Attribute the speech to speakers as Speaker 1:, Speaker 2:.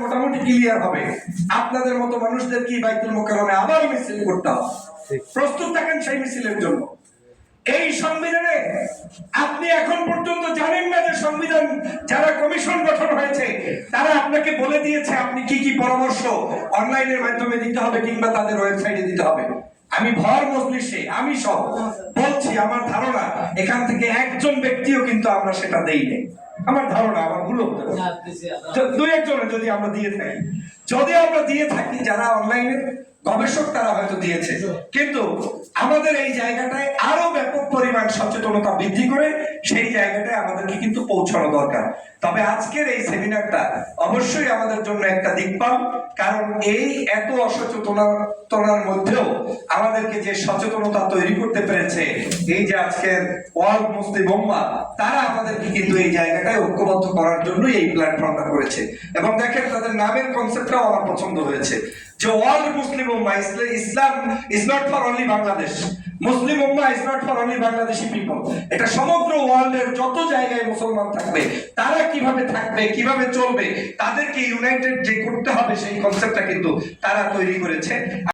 Speaker 1: মোটামুটি ক্লিয়ার হবে। আপনাদের মতো মানুষদের কি বাইতুল মোকারমে আবার মিছিল করতে হবে। প্রস্তুত থাকেন সেই মিছিলের জন্য। এই সংবিধানে আপনি এখন পর্যন্ত জানেন না যে সংবিধান যারা কমিশন গঠন হয়েছে, তারা আপনাকে বলে দিয়েছে আপনি কি কি পরামর্শ অনলাইনের মাধ্যমে দিতে হবে কিংবা তাদের ওয়েবসাইটে দিতে হবে। আমি ভর মজলিসে, আমি সব বলছি, আমার ধারণা, এখান থেকে একজন ব্যক্তিও কিন্তু আমরা সেটা দেই নাই আমার ধারণা আমার ভুল হতে দুই একজনের যদি আমরা দিয়ে থাকি। যদি আমরা দিয়ে থাকি যারা অনলাইনে গবেষক তারা হয়তো দিয়েছে। কিন্তু আমাদের এই জায়গাটায় আরও ব্যাপক পরিমাণ সচেতনতা বৃদ্ধি করে সেই জায়গাটায় আমাদেরকে কিন্তু পৌঁছানো দরকার। তবে আজকের এই সেমিনারটা অবশ্যই আমাদের জন্য একটা দিক দিকপাল কারণ এই এত অসচেতনতার মধ্যেও আমাদেরকে যে সচেতনতা তৈরি করতে পেরেছে, এই যে আজকের ওয়ার্ল্ড মুসলিম উম্মাহ, তারা আমাদেরকে কিন্তু এই জায়গাটায় ঐক্যবদ্ধ করার জন্য এই প্ল্যাটফর্মটা করেছে। এবং দেখেন, তাদের নামের কনসেপ্টটাও আমার পছন্দ হয়েছে। যে world Muslim Islam- Islam is not for only Bangladesh Muslim Ummah is not for only Bangladeshi people এটা সমগ্র ওয়ার্ল্ডের যত জায়গায় মুসলমান থাকবে, তারা কীভাবে থাকবে, কীভাবে চলবে, তাদেরকে ইউনাইটেড যে করতে হবে, সেই কনসেপ্টটা কিন্তু তারা তৈরি করেছে।